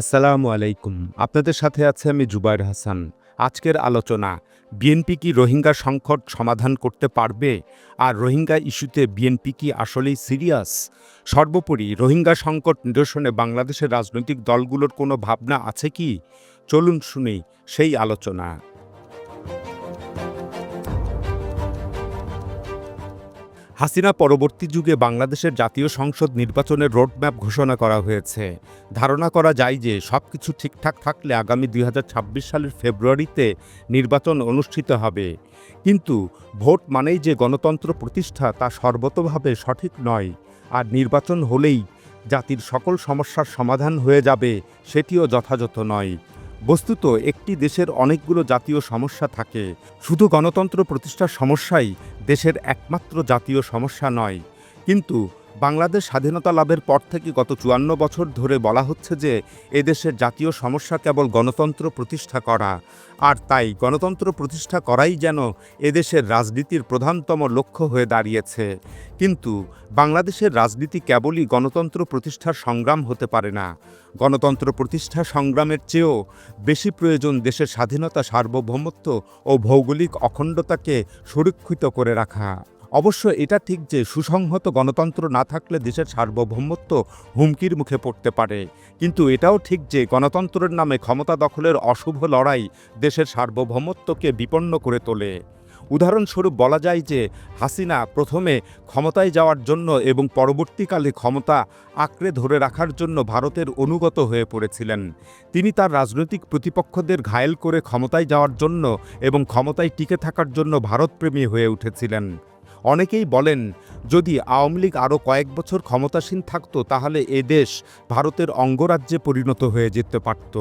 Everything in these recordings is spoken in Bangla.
আসসালামু আলাইকুম। আপনাদের সাথে আছে আমি জুবাইর হাসান। আজকের আলোচনা, বিএনপি কি রোহিঙ্গা সংকট সমাধান করতে পারবে? আর রোহিঙ্গা ইস্যুতে বিএনপি কি আসলেই সিরিয়াস? সর্বোপরি, রোহিঙ্গা সংকট নিরসনে বাংলাদেশের রাজনৈতিক দলগুলোর কোনো ভাবনা আছে কি? চলুন শুনি সেই আলোচনা। হাসিনা পরবর্তী যুগে বাংলাদেশের জাতীয় সংসদ নির্বাচনের রোডম্যাপ ঘোষণা করা হয়েছে। ধারণা করা যায় যে সব কিছু ঠিকঠাক থাকলে আগামী দুই হাজার ছাব্বিশ সালের ফেব্রুয়ারিতে নির্বাচন অনুষ্ঠিত হবে। কিন্তু ভোট মানেই যে গণতন্ত্র প্রতিষ্ঠা তা সর্বতভাবে সঠিক নয়। আর নির্বাচন হলেই জাতির সকল সমস্যার সমাধান হয়ে যাবে, সেটিও যথাযথ নয়। বস্তুত একটি দেশের অনেকগুলো জাতীয় সমস্যা থাকে। শুধু গণতন্ত্র প্রতিষ্ঠার সমস্যাই দেশের একমাত্র জাতীয় সমস্যা নয়। কিন্তু বাংলাদেশ স্বাধীনতা লাভের পর থেকে গত চুয়ান্ন বছর ধরে বলা হচ্ছে যে এদেশের জাতীয় সমস্যা কেবল গণতন্ত্র প্রতিষ্ঠা করা। আর তাই গণতন্ত্র প্রতিষ্ঠা করাই যেন এদেশের রাজনীতির প্রধানতম লক্ষ্য হয়ে দাঁড়িয়েছে। কিন্তু বাংলাদেশের রাজনীতি কেবলই গণতন্ত্র প্রতিষ্ঠার সংগ্রাম হতে পারে না। গণতন্ত্র প্রতিষ্ঠা সংগ্রামের চেয়েও বেশি প্রয়োজন দেশের স্বাধীনতা সার্বভৌমত্ব ও ভৌগোলিক অখণ্ডতাকে সুরক্ষিত করে রাখা। অবশ্য এটা ঠিক যে সুসংহত গণতন্ত্র না থাকলে দেশের সার্বভৌমত্ব হুমকির মুখে পড়তে পারে। কিন্তু এটাও ঠিক যে গণতন্ত্রের নামে ক্ষমতা দখলের অশুভ লড়াই দেশের সার্বভৌমত্বকে বিপন্ন করে তোলে। উদাহরণস্বরূপ বলা যায় যে হাসিনা প্রথমে ক্ষমতায় যাওয়ার জন্য এবং পরবর্তীকালে ক্ষমতা আঁকড়ে ধরে রাখার জন্য ভারতের অনুগত হয়ে পড়েছিলেন। তিনি তার রাজনৈতিক প্রতিপক্ষদের ঘায়েল করে ক্ষমতায় যাওয়ার জন্য এবং ক্ষমতায় টিকে থাকার জন্য ভারতপ্রেমী হয়ে উঠেছিলেন। অনেকেই বলেন, যদি আওয়ামী লীগ আরও কয়েক বছর ক্ষমতাসীন থাকত, তাহলে এ দেশ ভারতের অঙ্গরাজ্যে পরিণত হয়ে যেতে পারত।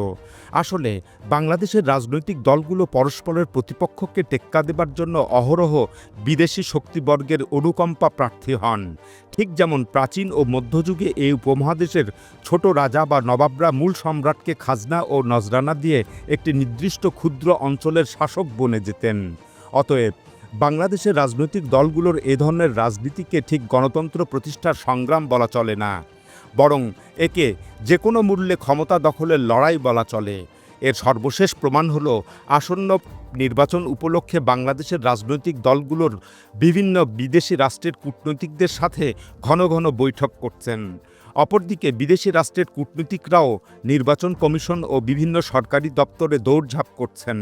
আসলে, বাংলাদেশের রাজনৈতিক দলগুলো পরস্পরের প্রতিপক্ষকে টেক্কা দেবার জন্য অহরহ বিদেশি শক্তিবর্গের অনুকম্পা প্রার্থী হন। ঠিক যেমন প্রাচীন ও মধ্যযুগে এই উপমহাদেশের ছোট রাজা বা নবাবরা মূল সম্রাটকে খাজনা ও নজরানা দিয়ে একটি নির্দিষ্ট ক্ষুদ্র অঞ্চলের শাসক বনে যেতেন। অতএব বাংলাদেশের রাজনৈতিক দলগুলোর এ ধরনের রাজনীতিকে ঠিক গণতন্ত্র প্রতিষ্ঠার সংগ্রাম বলা চলে না। বরং একে যে কোনো মূল্যে ক্ষমতা দখলের লড়াই বলা চলে। এর সর্বশেষ প্রমাণ হলো আসন্ন নির্বাচন উপলক্ষে বাংলাদেশের রাজনৈতিক দলগুলোর বিভিন্ন বিদেশি রাষ্ট্রের কূটনৈতিকদের সাথে ঘন ঘন বৈঠক করছেন। অপরদিকে বিদেশি রাষ্ট্রের কূটনীতিকরাও নির্বাচন কমিশন ও বিভিন্ন সরকারি দপ্তরে দৌড়ঝাঁপ করছেন।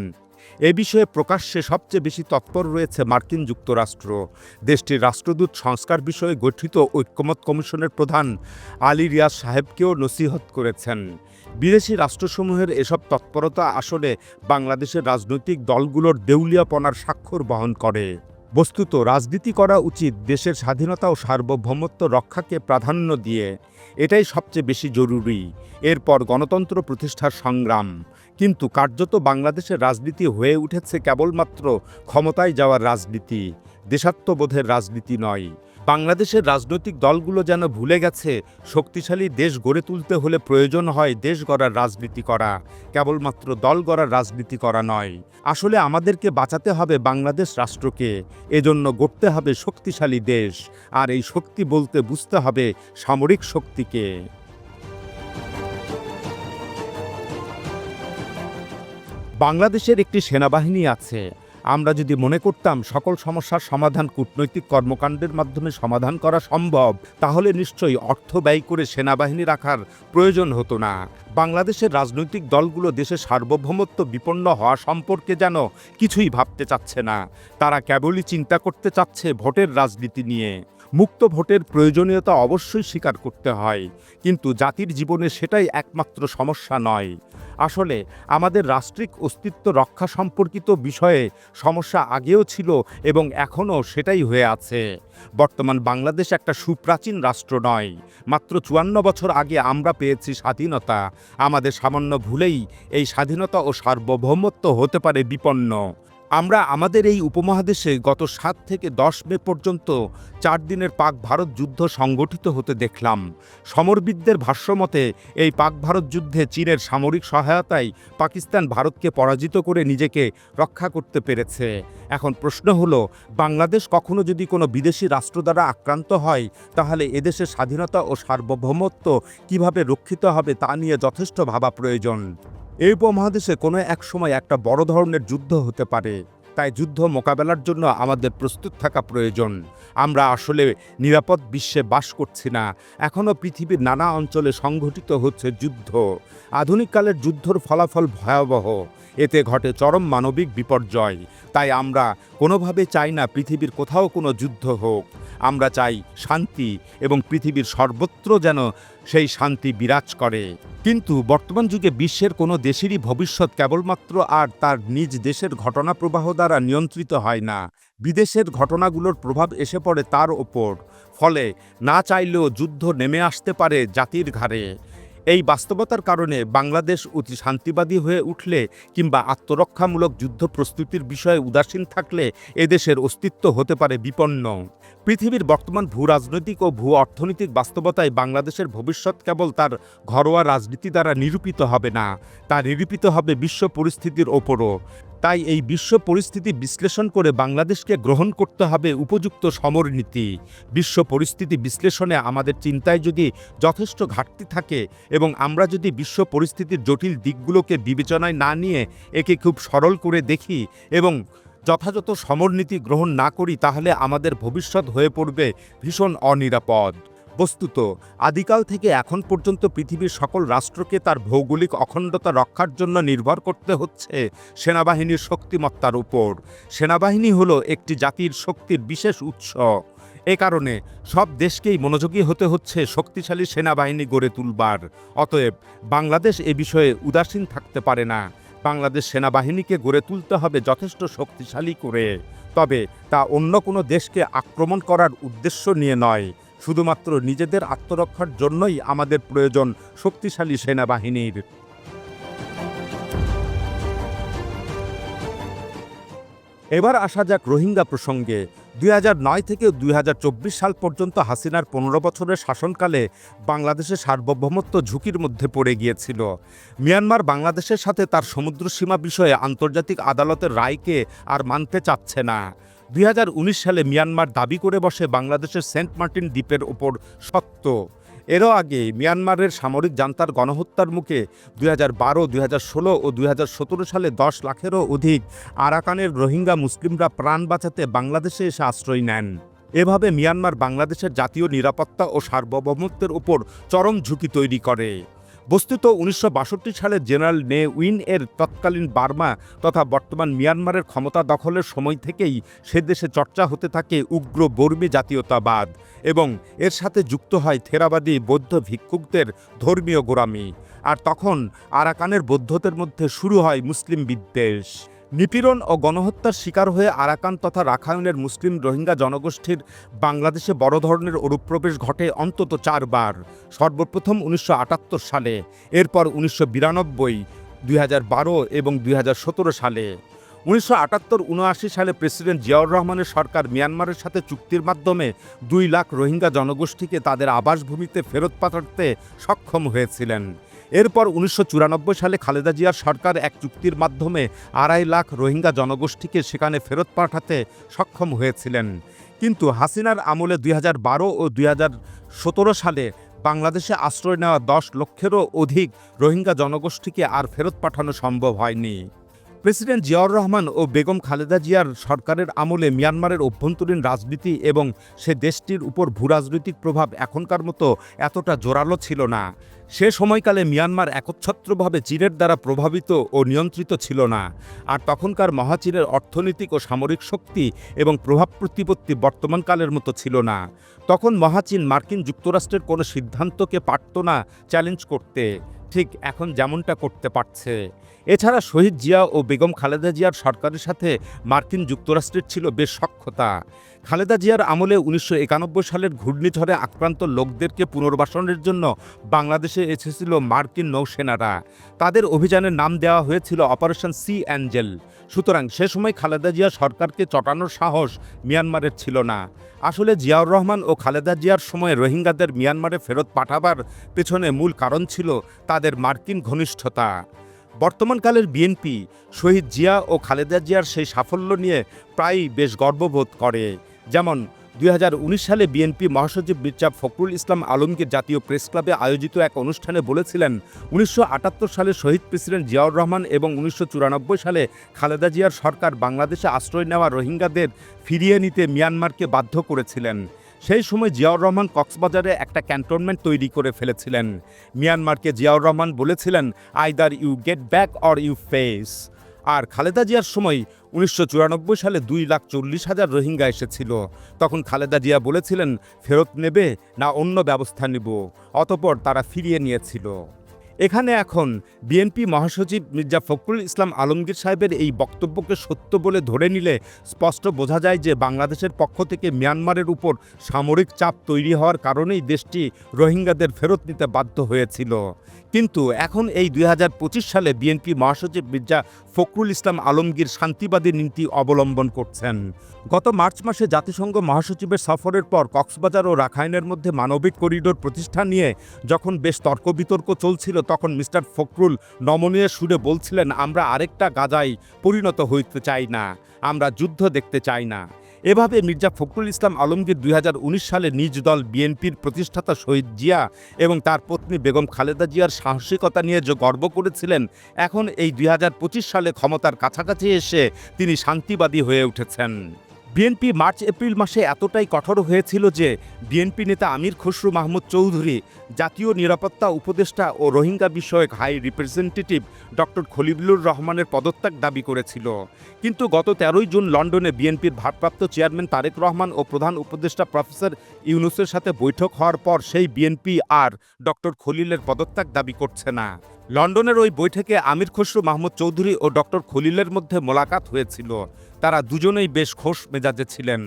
এ বিষয়ে প্রকাশ্যে সবচেয়ে বেশি তৎপর রয়েছে মার্কিন যুক্তরাষ্ট্র। দেশটির রাষ্ট্রদূত সংস্কার বিষয়ে গঠিত ঐক্যমত কমিশনের প্রধান আলী রিয়াজ সাহেবকেও নসিহত করেছেন। বিদেশি রাষ্ট্রসমূহের এসব তৎপরতা আসলে বাংলাদেশের রাজনৈতিক দলগুলোর দেউলিয়াপনার স্বাক্ষর বহন করে। বস্তুত, রাজনীতি করা উচিত দেশের স্বাধীনতা ও সার্বভৌমত্ব রক্ষাকে প্রাধান্য দিয়ে। এটাই সবচেয়ে বেশি জরুরি। এরপর গণতন্ত্র প্রতিষ্ঠার সংগ্রাম। কিন্তু কার্যত বাংলাদেশের রাজনীতি হয়ে উঠেছে কেবলমাত্র ক্ষমতায় যাওয়ার রাজনীতি। দেশাত্মবোধের রাজনীতি নয়। বাংলাদেশের রাজনৈতিক দলগুলো যেন ভুলে গেছে, শক্তিশালী দেশ গড়ে তুলতে হলে প্রয়োজন হয় দেশ গড়ার রাজনীতি করা। কেবলমাত্র দল গড়ার রাজনীতি করা নয়। আসলে আমাদেরকে বাঁচাতে হবে বাংলাদেশ রাষ্ট্রকে। এজন্য গড়তে হবে শক্তিশালী দেশ। আর এই শক্তি বলতে বুঝতে হবে সামরিক শক্তিকে। বাংলাদেশের একটি সেনাবাহিনী আছে। আমরা যদি মনে করতাম সকল সমস্যার সমাধান কূটনৈতিক কর্মকাণ্ডের মাধ্যমে সমাধান করা সম্ভব, তাহলে নিশ্চয়ই অর্থ ব্যয় করে সেনাবাহিনী রাখার প্রয়োজন হতো না। বাংলাদেশের রাজনৈতিক দলগুলো দেশের সার্বভৌমত্ব বিপন্ন হওয়া সম্পর্কে যেন কিছুই ভাবতে চাচ্ছে না। তারা কেবলই চিন্তা করতে চাচ্ছে ভোটের রাজনীতি নিয়ে। মুক্ত ভোটের প্রয়োজনীয়তা অবশ্যই স্বীকার করতে হয়। কিন্তু জাতির জীবনে সেটাই একমাত্র সমস্যা নয়। আসলে আমাদের রাষ্ট্রিক অস্তিত্ব রক্ষা সম্পর্কিত বিষয়ে সমস্যা আগেও ছিল এবং এখনও সেটাই হয়ে আছে। বর্তমান বাংলাদেশ একটা সুপ্রাচীন রাষ্ট্র নয়। মাত্র চুয়ান্ন বছর আগে আমরা পেয়েছি স্বাধীনতা। আমাদের সামান্য ভুলেই এই স্বাধীনতা ও সার্বভৌমত্ব হতে পারে বিপন্ন। আমরা আমাদের এই উপমহাদেশে গত সাত থেকে দশ মে পর্যন্ত চার দিনের পাক ভারত যুদ্ধ সংগঠিত হতে দেখলাম। সমরবিদদের ভাষ্যমতে এই পাক ভারত যুদ্ধে চীনের সামরিক সহায়তায় পাকিস্তান ভারতকে পরাজিত করে নিজেকে রক্ষা করতে পেরেছে। এখন প্রশ্ন হলো, বাংলাদেশ কখনো যদি কোনো বিদেশি রাষ্ট্র দ্বারা আক্রান্ত হয়, তাহলে এদেশের স্বাধীনতা ও সার্বভৌমত্ব কীভাবে রক্ষিত হবে তা নিয়ে যথেষ্ট ভাবা প্রয়োজন। এই উপমহাদেশে কোনো এক সময় একটা বড় ধরনের যুদ্ধ হতে পারে। তাই যুদ্ধ মোকাবেলার জন্য আমাদের প্রস্তুত থাকা প্রয়োজন। আমরা আসলে নিরাপদ বিশ্বে বাস করছি না। এখনও পৃথিবীর নানা অঞ্চলে সংঘটিত হচ্ছে যুদ্ধ। আধুনিককালের যুদ্ধর ফলাফল ভয়াবহ। এতে ঘটে চরম মানবিক বিপর্যয়। তাই আমরা কোনোভাবে চাই না পৃথিবীর কোথাও কোনো যুদ্ধ হোক। আমরা চাই শান্তি এবং পৃথিবীর সর্বত্র যেন সেই শান্তি বিরাজ করে। কিন্তু বর্তমান যুগে বিশ্বের কোনো দেশেরই ভবিষ্যৎ কেবলমাত্র আর তার নিজ দেশের ঘটনা প্রবাহ দ্বারা নিয়ন্ত্রিত হয় না। বিদেশের ঘটনাগুলোর প্রভাব এসে পড়ে তার ওপর। ফলে না চাইলেও যুদ্ধ নেমে আসতে পারে জাতির ঘাড়ে। এই বাস্তবতার কারণে বাংলাদেশ অতি শান্তিবাদী হয়ে উঠলে কিংবা আত্মরক্ষামূলক যুদ্ধ প্রস্তুতির বিষয়ে উদাসীন থাকলে এদেশের অস্তিত্ব হতে পারে বিপন্ন। পৃথিবীর বর্তমান ভূ রাজনৈতিক ও ভূ অর্থনৈতিক বাস্তবতায় বাংলাদেশের ভবিষ্যৎ কেবল তার ঘরোয়া রাজনীতি দ্বারা নিরূপিত হবে না, তা নিরূপিত হবে বিশ্ব পরিস্থিতির ওপরও। তাই এই বিশ্ব পরিস্থিতি বিশ্লেষণ করে বাংলাদেশকে গ্রহণ করতে হবে উপযুক্ত সমরনীতি। বিশ্ব পরিস্থিতি বিশ্লেষণে আমাদের চিন্তায় যদি যথেষ্ট ঘাটতি থাকে এবং আমরা যদি বিশ্ব পরিস্থিতির জটিল দিকগুলোকে বিবেচনায় না নিয়ে একে খুব সরল করে দেখি এবং যথাযথ সমরনীতি গ্রহণ না করি, তাহলে আমাদের ভবিষ্যৎ হয়ে পড়বে ভীষণ অনিরাপদ। বস্তুত, আদিকাল থেকে এখন পর্যন্ত পৃথিবীর সকল রাষ্ট্রকে তার ভৌগোলিক অখণ্ডতা রক্ষার জন্য নির্ভর করতে হচ্ছে সেনাবাহিনীর শক্তিমত্তার উপর। সেনাবাহিনী হলো একটি জাতির শক্তির বিশেষ উৎস। এ কারণে সব দেশকেই মনোযোগী হতে হচ্ছে শক্তিশালী সেনাবাহিনী গড়ে তুলবার। অতএব বাংলাদেশ এ বিষয়ে উদাসীন থাকতে পারে না। বাংলাদেশ সেনাবাহিনীকে গড়ে তুলতে হবে যথেষ্ট শক্তিশালী করে। তবে তা অন্য কোনো দেশকে আক্রমণ করার উদ্দেশ্য নিয়ে নয়। শুধুমাত্র নিজেদের আত্মরক্ষার জন্যই আমাদের প্রয়োজন শক্তিশালী সেনাবাহিনীর। এবার আসা যাক রোহিঙ্গা প্রসঙ্গে। দুই নয় থেকে দুই হাজার চব্বিশ সাল পর্যন্ত হাসিনার পনেরো বছরের শাসনকালে বাংলাদেশের সার্বভৌমত্ব ঝুঁকির মধ্যে পড়ে গিয়েছিল। মিয়ানমার বাংলাদেশের সাথে তার সমুদ্র সীমা বিষয়ে আন্তর্জাতিক আদালতের রায়কে আর মানতে চাচ্ছে না। দুই হাজার উনিশ সালে মিয়ানমার দাবি করে বসে বাংলাদেশের সেন্ট মার্টিন দ্বীপের ওপর সত্য এরও আগে মিয়ানমারের সামরিক জান্তার গণহত্যার মুখে দুই হাজার বারো, দুই ও দুই হাজার সতেরো সালে দশ লাখেরও অধিক আরাকানের রোহিঙ্গা মুসলিমরা প্রাণ বাঁচাতে বাংলাদেশে এসে আশ্রয় নেন। এভাবে মিয়ানমার বাংলাদেশের জাতীয় নিরাপত্তা ও সার্বভৌমত্বের উপর চরম ঝুঁকি তৈরি করে। বস্তুত উনিশশো বাষট্টি সালে জেনারেল নে উইন এর তৎকালীন বার্মা তথা বর্তমান মিয়ানমারের ক্ষমতা দখলের সময় থেকেই সে দেশে চর্চা হতে থাকে উগ্র বর্মী জাতীয়তাবাদ এবং এর সাথে যুক্ত হয় থেরাবাদী বৌদ্ধ ভিক্ষুকদের ধর্মীয় গোড়ামি। আর তখন আরাকানের বৌদ্ধদের মধ্যে শুরু হয় মুসলিম বিদ্বেষ। নিপীড়ন ও গণহত্যার শিকার হয়ে আরাকান তথা রাখায়নের মুসলিম রোহিঙ্গা জনগোষ্ঠীর বাংলাদেশে বড় ধরনের অনুপ্রবেশ ঘটে অন্তত চারবার, সর্বপ্রথম উনিশশো আটাত্তর সালে, এরপর উনিশশো বিরানব্বই, দুই এবং দুই হাজার সতেরো সালে। উনিশশো আটাত্তর উনআশি সালে প্রেসিডেন্ট জিয়াউর রহমানের সরকার মিয়ানমারের সাথে চুক্তির মাধ্যমে দুই লাখ রোহিঙ্গা জনগোষ্ঠীকে তাদের আবাসভূমিতে ফেরত পাঠাতে সক্ষম হয়েছিলেন। এরপর উনিশশো চুরানব্বই সালে খালেদা জিয়ার সরকার এক চুক্তির মাধ্যমে আড়াই লাখ রোহিঙ্গা জনগোষ্ঠীকে সেখানে ফেরত পাঠাতে সক্ষম হয়েছিলেন। কিন্তু হাসিনার আমলে দুই হাজার বারো ও দুই হাজার সতেরো সালে বাংলাদেশে আশ্রয় নেওয়া দশ লক্ষেরও অধিক রোহিঙ্গা জনগোষ্ঠীকে আর ফেরত পাঠানো সম্ভব হয়নি। প্রেসিডেন্ট জিয়াউর রহমান ও বেগম খালেদা জিয়ার সরকারের আমলে মিয়ানমারের অভ্যন্তরীণ রাজনীতি এবং সে দেশটির উপর ভূরাজনৈতিক প্রভাব এখনকার মতো এতটা জোরালো ছিল না। সে সময়কালে মিয়ানমার একচ্ছত্রভাবে চীনের দ্বারা প্রভাবিত ও নিয়ন্ত্রিত ছিল না, আর তখনকার মহাচীনের অর্থনৈতিক ও সামরিক শক্তি এবং প্রভাব প্রতিপত্তি বর্তমানকালের মতো ছিল না। তখন মহাচীন মার্কিন যুক্তরাষ্ট্রের কোনো সিদ্ধান্তকে পারত না চ্যালেঞ্জ করতে, ঠিক এখন যেমনটা করতে পারছে। এছাড়া শহীদ জিয়া ও বেগম খালেদা জিয়ার সরকারের সাথে মার্কিন যুক্তরাষ্ট্রের ছিল বেশ সক্ষতা খালেদা জিয়ার আমলে উনিশশো একানব্বই সালের ঘূর্ণিঝড়ে আক্রান্ত লোকদেরকে পুনর্বাসনের জন্য বাংলাদেশে এসেছিল মার্কিন নৌসেনারা। তাদের অভিযানের নাম দেওয়া হয়েছিল অপারেশন সি অ্যাঞ্জেল। সুতরাং সে সময় খালেদা জিয়া সরকারকে চটানোর সাহস মিয়ানমারের ছিল না। আসলে জিয়াউর রহমান ও খালেদা জিয়ার সময় রোহিঙ্গাদের মিয়ানমারে ফেরত পাঠাবার পেছনে মূল কারণ ছিল তাদের মার্কিন ঘনিষ্ঠতা। বর্তমানকালের বিএনপি শহীদ জিয়া ও খালেদা জিয়ার সেই সাফল্য নিয়ে প্রায়ই বেশ গর্ববোধ করে। যেমন দুই হাজার উনিশ সালে বিএনপি মহাসচিব মির্জা ফখরুল ইসলাম আলমগীর জাতীয় প্রেস ক্লাবে আয়োজিত এক অনুষ্ঠানে বলেছিলেন, উনিশশো আটাত্তর সালে শহীদ প্রেসিডেন্ট জিয়াউর রহমান এবং উনিশশো চুরানব্বই সালে খালেদা জিয়ার সরকার বাংলাদেশে আশ্রয় নেওয়া রোহিঙ্গাদের ফিরিয়ে নিতে মিয়ানমারকে বাধ্য করেছিলেন। সেই সময় জিয়াউর রহমান কক্সবাজারে একটা ক্যান্টনমেন্ট তৈরি করে ফেলেছিলেন। মিয়ানমারকে জিয়াউর রহমান বলেছিলেন, either you get back or you face. আর খালেদা জিয়ার সময় উনিশশো চুরানব্বই সালে দুই লাখ চল্লিশ হাজার রোহিঙ্গা এসেছিল। তখন খালেদা জিয়া বলেছিলেন, ফেরত নেবে না, অন্য ব্যবস্থা নেব। অতপর তারা ফিরিয়ে নিয়েছিল। এখানে এখন বিএনপি মহাসচিব মির্জা ফখরুল ইসলাম আলমগীর সাহেবের এই বক্তব্যকে সত্য বলে ধরে নিলে স্পষ্ট বোঝা যায় যে বাংলাদেশের পক্ষ থেকে মিয়ানমারের উপর সামরিক চাপ তৈরি হওয়ার কারণেই দেশটি রোহিঙ্গাদের ফেরত নিতে বাধ্য হয়েছিল। কিন্তু এখন এই দুই হাজার পঁচিশ সালে বিএনপি মহাসচিব মির্জা ফখরুল ইসলাম আলমগীর শান্তিবাদী নীতি অবলম্বন করছেন। গত মার্চ মাসে জাতিসংঘ মহাসচিবের সফরের পর কক্সবাজার ও রাখাইনের মধ্যে মানবিক করিডোর প্রতিষ্ঠা নিয়ে যখন বেশ তর্ক বিতর্ক চলছিল তখন মিস্টার ফখরুল নমনীয় সুরে বলছিলেন, আমরা আরেকটা গাজায় পরিণত হইতে চাই না, আমরা যুদ্ধ দেখতে চাই না। এভাবে মির্জা ফখরুল ইসলাম আলমগীর দুই সালে নিজ দল বিএনপির প্রতিষ্ঠাতা শহীদ জিয়া এবং তার পত্নী বেগম খালেদা জিয়ার সাহসিকতা নিয়ে যে গর্ব করেছিলেন, এখন এই দুই হাজার পঁচিশ সালে ক্ষমতার কাছাকাছি এসে তিনি শান্তিবাদী হয়ে উঠেছেন। বিএনপি মার্চ এপ্রিল মাসে এতটাই কঠোর হয়েছিল যে, বিএনপি নেতা আমির খসরু মাহমুদ চৌধুরী জাতীয় নিরাপত্তা উপদেষ্টা ও রোহিঙ্গা বিষয়ক হাই রিপ্রেজেন্টেটিভ ডক্টর খলিলুর রহমানের পদত্যাগ দাবি করেছিল। কিন্তু গত তেরোই জুন লন্ডনে বিএনপির ভারপ্রাপ্ত চেয়ারম্যান তারেক রহমান ও প্রধান উপদেষ্টা প্রফেসর ইউনুসের সাথে বৈঠক হওয়ার পর সেই বিএনপি আর ডক্টর খলিলের পদত্যাগ দাবি করছে না। লন্ডনের ওই বৈঠকে আমির খসরু, মাহমুদ চৌধুরী ও ডক্টর খলিলের মধ্যে মোলাকাত হয়েছিল। তারা দুজনেই বেশ খোশ মেজাজে ছিলেন।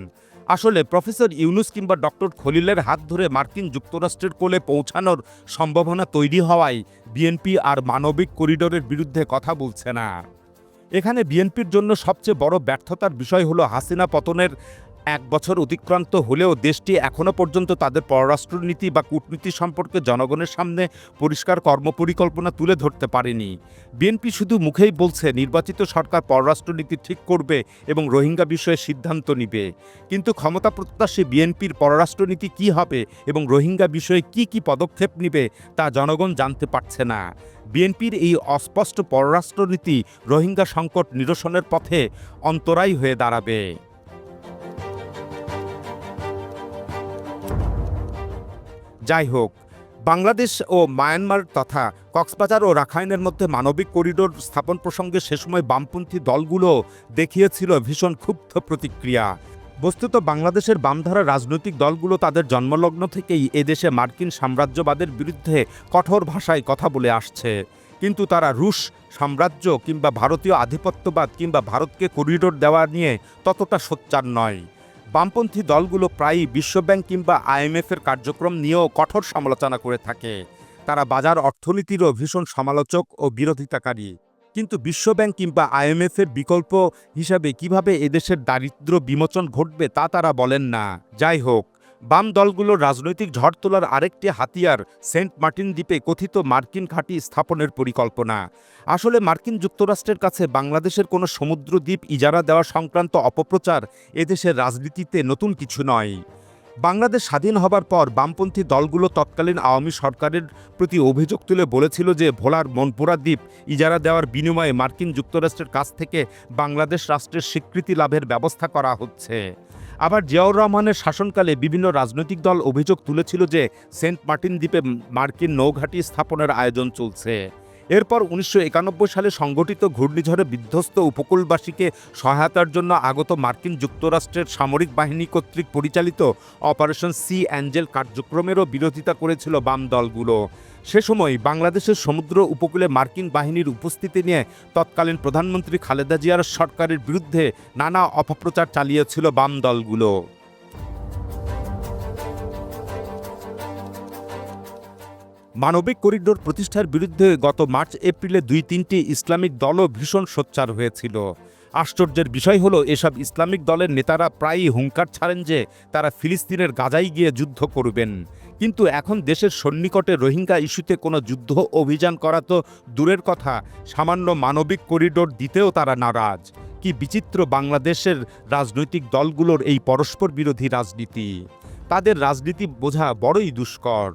আসলে প্রফেসর ইউনুস কিংবা ডক্টর খলিলের হাত ধরে মার্কিন যুক্তরাষ্ট্রের কোলে পৌঁছানোর সম্ভাবনা তৈরি হওয়ায় বিএনপি আর মানবিক করিডোরের বিরুদ্ধে কথা বলছে না। এখানে বিএনপির জন্য সবচেয়ে বড় ব্যর্থতার বিষয় হলো হাসিনা পতনের এক বছর অতিক্রান্ত হলেও দেশটি এখনও পর্যন্ত তাদের পররাষ্ট্রনীতি বা কূটনীতি সম্পর্কে জনগণের সামনে পরিষ্কার কর্মপরিকল্পনা তুলে ধরতে পারেনি। বিএনপি শুধু মুখেই বলছে নির্বাচিত সরকার পররাষ্ট্রনীতি ঠিক করবে এবং রোহিঙ্গা বিষয়ে সিদ্ধান্ত নিবে। কিন্তু ক্ষমতা প্রত্যাশী বিএনপির পররাষ্ট্রনীতি কী হবে এবং রোহিঙ্গা বিষয়ে কি কি পদক্ষেপ নিবে তা জনগণ জানতে পারছে না। বিএনপির এই অস্পষ্ট পররাষ্ট্রনীতি রোহিঙ্গা সংকট নিরসনের পথে অন্তরায় হয়ে দাঁড়াবে। যাই হোক বাংলাদেশ ও মায়ানমার তথা কক্সবাজার ও রাখাইনের মধ্যে মানবিক করিডোর স্থাপন প্রসঙ্গে সে সময় বামপন্থী দলগুলো দেখিয়েছিল ভীষণ ক্ষুব্ধ প্রতিক্রিয়া। বস্তুত বাংলাদেশের বামধারা রাজনৈতিক দলগুলো তাদের জন্মলগ্ন থেকেই এদেশে মার্কিন সাম্রাজ্যবাদের বিরুদ্ধে কঠোর ভাষায় কথা বলে আসছে। কিন্তু তারা রুশ সাম্রাজ্য কিংবা ভারতীয় আধিপত্যবাদ কিংবা ভারতকে করিডোর দেওয়া নিয়ে ততটা সোচ্চার নয়। বামপন্থী দলগুলো প্রায়ই বিশ্বব্যাংক কিংবা আইএমএফের কার্যক্রম নিয়েও কঠোর সমালোচনা করে থাকে। তারা বাজার অর্থনীতিরও ভীষণ সমালোচক ও বিরোধিতাকারী। কিন্তু বিশ্বব্যাংক কিংবা আইএমএফের বিকল্প হিসাবে কীভাবে এদেশের দারিদ্র বিমোচন ঘটবে তা তারা বলেন না। যাই হোক বাম দলগুলোর রাজনৈতিক ঝড় তোলার আরেকটি হাতিয়ার সেন্ট মার্টিন দ্বীপে কথিত মার্কিন ঘাঁটি স্থাপনের পরিকল্পনা। আসলে মার্কিন যুক্তরাষ্ট্রের কাছে বাংলাদেশের কোনো সমুদ্র দ্বীপ ইজারা দেওয়া সংক্রান্ত অপপ্রচার এদেশের রাজনীতিতে নতুন কিছু নয়। বাংলাদেশ স্বাধীন হবার পর বামপন্থী দলগুলো তৎকালীন আওয়ামী সরকারের প্রতি অভিযোগ তুলে বলেছিল যে ভোলার মনপুরা দ্বীপ ইজারা দেওয়ার বিনিময়ে মার্কিন যুক্তরাষ্ট্রের কাছ থেকে বাংলাদেশ রাষ্ট্রের স্বীকৃতি লাভের ব্যবস্থা করা হচ্ছে। আবার জিয়াউর রহমানের শাসনকালে বিভিন্ন রাজনৈতিক দল অভিযোগ তুলেছিল যে সেন্ট মার্টিন দ্বীপে মার্কিন নৌঘাঁটি স্থাপনের আয়োজন চলছে। এরপর উনিশশো একানব্বই সালে সংগঠিত ঘূর্ণিঝড়ে বিধ্বস্ত উপকূলবাসীকে সহায়তার জন্য আগত মার্কিন যুক্তরাষ্ট্রের সামরিক বাহিনী কর্তৃক পরিচালিত অপারেশন সি অ্যাঞ্জেল কার্যক্রমেরও বিরোধিতা করেছিল বাম দলগুলো। সে সময় বাংলাদেশের সমুদ্র উপকূলে মার্কিন বাহিনীর উপস্থিতি নিয়ে তৎকালীন প্রধানমন্ত্রী খালেদা জিয়ার সরকারের বিরুদ্ধে নানা অপপ্রচার চালিয়েছিল বাম দলগুলো। মানবিক করিডোর প্রতিষ্ঠার বিরুদ্ধে গত মার্চ এপ্রিলে দুই তিনটি ইসলামিক দলও ভীষণ সোচ্চার হয়েছিল। আশ্চর্যের বিষয় হলো, এসব ইসলামিক দলের নেতারা প্রায়ই হুঙ্কার ছাড়েন যে তারা ফিলিস্তিনের গাজায় গিয়ে যুদ্ধ করবেন। কিন্তু এখন দেশের সন্নিকটে রোহিঙ্গা ইস্যুতে কোনো যুদ্ধ অভিযান করা তো দূরের কথা, সামান্য মানবিক করিডোর দিতেও তারা নারাজ। কি বিচিত্র বাংলাদেশের রাজনৈতিক দলগুলোর এই পরস্পর বিরোধী রাজনীতি। তাদের রাজনীতি বোঝা বড়ই দুষ্কর।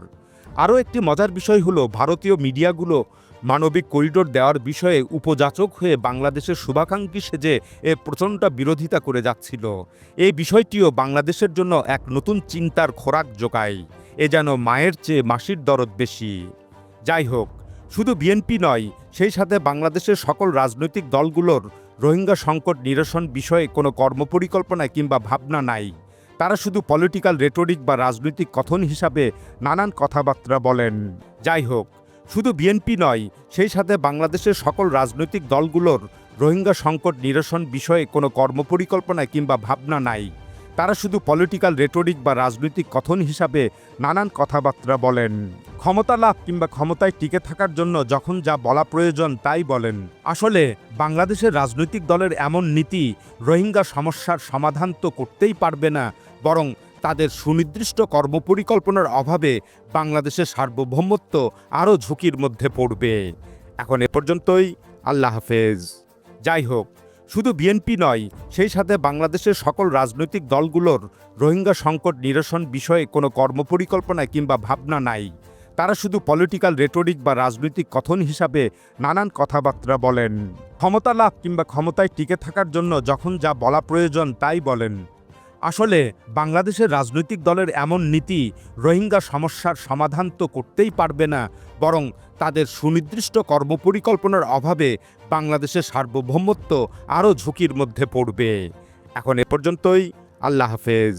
আরও একটি মজার বিষয় হলো, ভারতীয় মিডিয়াগুলো মানবিক করিডোর দেওয়ার বিষয়ে উপযাচক হয়ে বাংলাদেশের শুভাকাঙ্ক্ষী সেজে এ প্রচণ্ড বিরোধিতা করে যাচ্ছিল। এই বিষয়টিও বাংলাদেশের জন্য এক নতুন চিন্তার খোরাক যোগায় এ যেন মায়ের চেয়ে মাসির দরদ বেশি। যাই হোক, শুধু বিএনপি নয়, সেই সাথে বাংলাদেশের সকল রাজনৈতিক দলগুলোর রোহিঙ্গা সংকট নিরসন বিষয়ে কোনো কর্মপরিকল্পনা কিংবা ভাবনা নাই। তারা শুধু পলিটিক্যাল রেটরিক বা রাজনৈতিক কথন হিসাবে নানান কথাবার্তা বলেন। যাই হোক, শুধু বিএনপি নয়, সেই সাথে বাংলাদেশের সকল রাজনৈতিক দলগুলোর রোহিঙ্গা সংকট নিরসন বিষয়ে কোনো কর্মপরিকল্পনা কিংবা ভাবনা নাই। তারা শুধু পলিটিক্যাল রেটরিক বা রাজনৈতিক কথন হিসাবে নানান কথাবার্তা বলেন। ক্ষমতা লাভ কিংবা ক্ষমতায় টিকে থাকার জন্য যখন যা বলা প্রয়োজন তাই বলেন। আসলে বাংলাদেশের রাজনৈতিক দলের এমন নীতি রোহিঙ্গা সমস্যার সমাধান তো করতেই পারবে না, বরং তাদের সুনির্দিষ্ট কর্মপরিকল্পনার অভাবে বাংলাদেশের সার্বভৌমত্ব আরও ঝুঁকির মধ্যে পড়বে। এখন এ পর্যন্তই, আল্লাহ হাফেজ। যাই হোক শুধু বিএনপি নয়, সেই সাথে বাংলাদেশের সকল রাজনৈতিক দলগুলোর রোহিঙ্গা সংকট নিরসন বিষয়ে কোনো কর্মপরিকল্পনা কিংবা ভাবনা নাই। তারা শুধু পলিটিক্যাল রেটরিক বা রাজনৈতিক কথন হিসাবে নানান কথাবার্তা বলেন। ক্ষমতা লাভ কিংবা ক্ষমতায় টিকে থাকার জন্য যখন যা বলা প্রয়োজন তাই বলেন। আসলে বাংলাদেশের রাজনৈতিক দলের এমন নীতি রোহিঙ্গা সমস্যার সমাধান তো করতেই পারবে না, বরং তাদের সুনির্দিষ্ট কর্মপরিকল্পনার অভাবে বাংলাদেশের সার্বভৌমত্ব আরও ঝুঁকির মধ্যে পড়বে। এখন এ পর্যন্তই আল্লাহ হাফেজ।